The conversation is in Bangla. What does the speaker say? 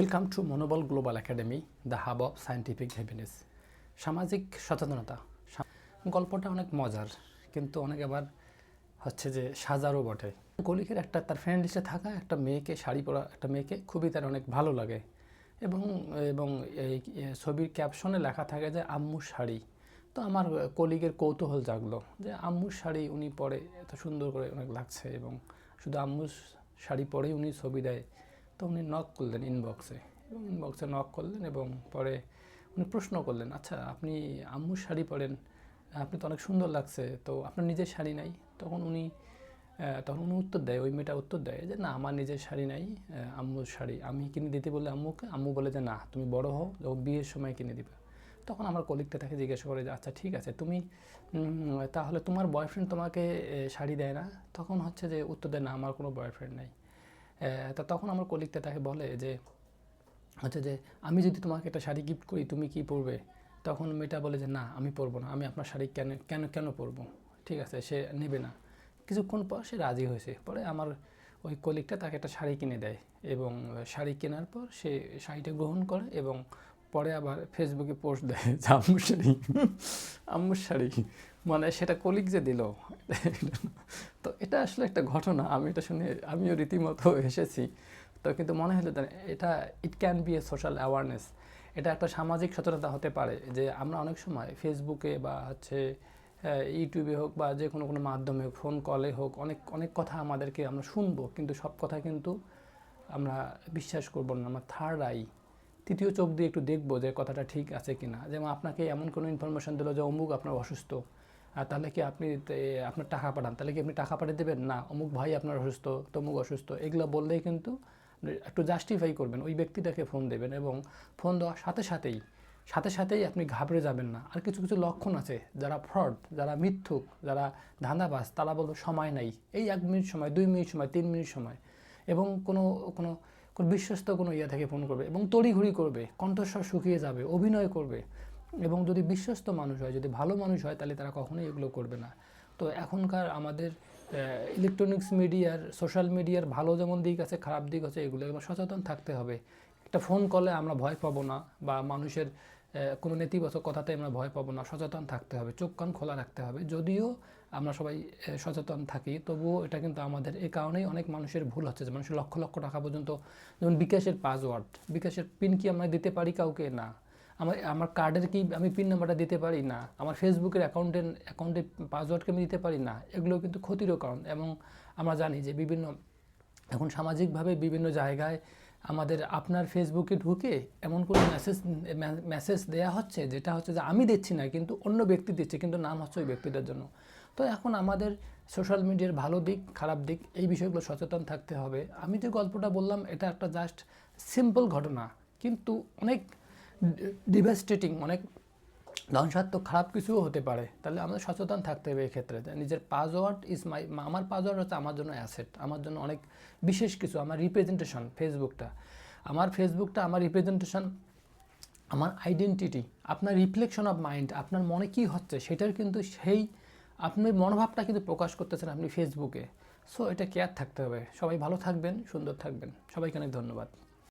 Welcome to Monobol global academy the hub of scientific happiness সামাজিক সচেতনতা। গল্পটা অনেক মজার, কিন্তু অনেক আবার হচ্ছে যে সাজারও বটে। কলিকের একটা তার ফ্রেন্ড লিস্টে থাকা, একটা মেয়েকে শাড়ি পরা, একটা মেয়েকে খুবই তার অনেক ভালো লাগে। এবং এবং এই ছবির ক্যাপশনে লেখা থাকে যে, আম্মু শাড়ি। তো আমার কলিগের কৌতূহল জাগলো যে আম্মুর শাড়ি উনি পরে এত সুন্দর করে অনেক লাগছে এবং শুধু আম্মুর শাড়ি পরেই উনি ছবি দেয়। তো উনি নক করলেন ইনবক্সে এবং ইনবক্সে নক করলেন এবং পরে উনি প্রশ্ন করলেন আচ্ছা আপনি আম্মুর শাড়ি পরেন, আপনি তো অনেক সুন্দর লাগছে, তো আপনার নিজের শাড়ি নাই? তখন উনি তখন উনি উত্তর দেয়, ওই মেয়েটা উত্তর দেয় যে, না, আমার নিজের শাড়ি নাই আম্মুর শাড়ি। আমি কিনে দিতে বললে আম্মুকে, আম্মু বলে যে, না, তুমি বড় হও যখন বিয়ের সময় কিনে দিবে। তখন আমার কলিগটা তাকে জিজ্ঞাসা করে যে আচ্ছা ঠিক আছে, তুমি তাহলে তোমার বয়ফ্রেন্ড তোমাকে শাড়ি দেয় না? তখন হচ্ছে যে উত্তর দেয়, না, আমার কোনো বয়ফ্রেন্ড নেই। তা তখন আমার কলিগটা তাকে বলে যে হচ্ছে যে আমি যদি তোমাকে একটা শাড়ি গিফট করি, তুমি কি পরবে? তখন মেয়েটা বলে যে, না, আমি পরবো না। আমি আপনার শাড়ি কেন কেন কেন পরবো? ঠিক আছে, সে নেবে না। কিছুক্ষণ পর সে রাজি হয়েছে। পরে আমার ওই কলিগটা তাকে একটা শাড়ি কিনে দেয় এবং শাড়ি কেনার পর সে শাড়িটা গ্রহণ করে এবং পরে আবার ফেসবুকে পোস্ট দেয় যে, আম্মুর শাড়ি আম্মুর শাড়ি। মানে সেটা কলিগ যে দিল। এটা আসলে একটা ঘটনা। আমি এটা শুনে আমিও রীতিমতো এসেছি তো কিন্তু মনে হলো এটা it can be a social awareness এটা একটা সামাজিক সচেতনতা হতে পারে যে আমরা অনেক সময় ফেসবুকে বা হচ্ছে ইউটিউবে হোক বা যে কোনো কোনো মাধ্যমে ফোন কলে হোক, অনেক অনেক কথা আমাদেরকে আমরা শুনব। কিন্তু সব কথা কিন্তু আমরা বিশ্বাস করব না। আমরা থার্ড আই তৃতীয় চোখ দিয়ে একটু দেখব যে কথাটা ঠিক আছে কি না যেমন আপনাকে এমন কোনো ইনফরমেশন দিল যে অমুক আপনার অসুস্থ। তাহলে কি আপনি আপনার টাকা পাঠান? তাহলে কি আপনি টাকা পাঠিয়ে দেবেন? না, অমুক ভাই আপনার অসুস্থ, তমুক অসুস্থ। এগুলো বললেই কিন্তু একটু জাস্টিফাই করবেন। ওই ব্যক্তিটাকে ফোন দেবেন এবং ফোন দেওয়ার সাথে সাথেই সাথে সাথেই আপনি ঘাবড়ে যাবেন না। আর কিছু কিছু লক্ষণ আছে। যারা ফ্রড যারা মিথ্যুক, যারা ধাঁধাবাজ তারা বলবে সময় নাই। এই এক মিনিট সময়, দুই মিনিট সময়, তিন মিনিট সময়। এবং কোনো কোনো বিশ্বস্ত কোনো ইয়া থেকে ফোন করবে এবং তড়িঘড়ি করবে, কণ্ঠস্বর শুকিয়ে যাবে, অভিনয় করবে। এবং যদি বিশ্বস্ত মানুষ হয়, যদি ভালো মানুষ হয়, তাহলে তারা কখনোই এগুলো করবে না। তো এখনকার আমাদের ইলেকট্রনিক্স মিডিয়ার সোশ্যাল মিডিয়ার ভালো যেমন দিক আছে, খারাপ দিক আছে, এগুলো এগুলো সচেতন থাকতে হবে। একটা ফোন কলে আমরা ভয় পাবো না বা মানুষের কোনো নেতিবাচক কথাতে আমরা ভয় পাবো না, সচেতন থাকতে হবে, চোখ কান খোলা রাখতে হবে। যদিও আমরা সবাই সচেতন থাকি, তবুও এটা কিন্তু আমাদের এই কারণেই অনেক মানুষের ভুল হচ্ছে, যে মানুষের লক্ষ লক্ষ টাকা পর্যন্ত, যেমন বিকাশের পাসওয়ার্ড বিকাশের পিন কি আমরা দিতে পারি কাউকে? না। আমার আমার কার্ডের কি আমি পিন নাম্বারটা দিতে পারি? না। আমার ফেসবুকের অ্যাকাউন্টের অ্যাকাউন্টের পাসওয়ার্ডকে আমি দিতে পারি? না। এগুলো কিন্তু ক্ষতিরও কারণ। এবং আমরা জানি যে বিভিন্ন, এখন সামাজিকভাবে বিভিন্ন জায়গায় আমাদের আপনার ফেসবুকে ঢুকে এমন কোনো মেসেজ মেসেজ দেওয়া হচ্ছে যেটা হচ্ছে যে আমি দিচ্ছি না, কিন্তু অন্য ব্যক্তি দিচ্ছে, কিন্তু নাম হচ্ছে ওই ব্যক্তিটার জন্য। তো এখন আমাদের সোশ্যাল মিডিয়ার ভালো দিক, খারাপ দিক, এই বিষয়গুলো সচেতন থাকতে হবে। আমি যে গল্পটা বললাম, এটা একটা জাস্ট সিম্পল ঘটনা। কিন্তু অনেক ডিভাস্টেটিং অনেক ধ্বংসাত্মক, খারাপ কিছুও হতে পারে। তাহলে আমাদের সচেতন থাকতে হবে এক্ষেত্রে নিজের পাসওয়ার্ড ইজ মাই আমার পাসওয়ার্ড হচ্ছে আমার জন্য অ্যাসেট আমার জন্য অনেক বিশেষ কিছু, আমার রিপ্রেজেন্টেশন ফেসবুকটা আমার ফেসবুকটা আমার রিপ্রেজেন্টেশন আমার আইডেন্টিটি আপনার রিফ্লেকশন অফ মাইন্ড আপনার মনে কি হচ্ছে, সেটার কিন্তু সেই আপনার মনোভাবটা কিন্তু প্রকাশ করতেছেন আপনি ফেসবুকে সো এটা কেয়ার থাকতে হবে। সবাই ভালো থাকবেন, সুন্দর থাকবেন। সবাইকে অনেক ধন্যবাদ।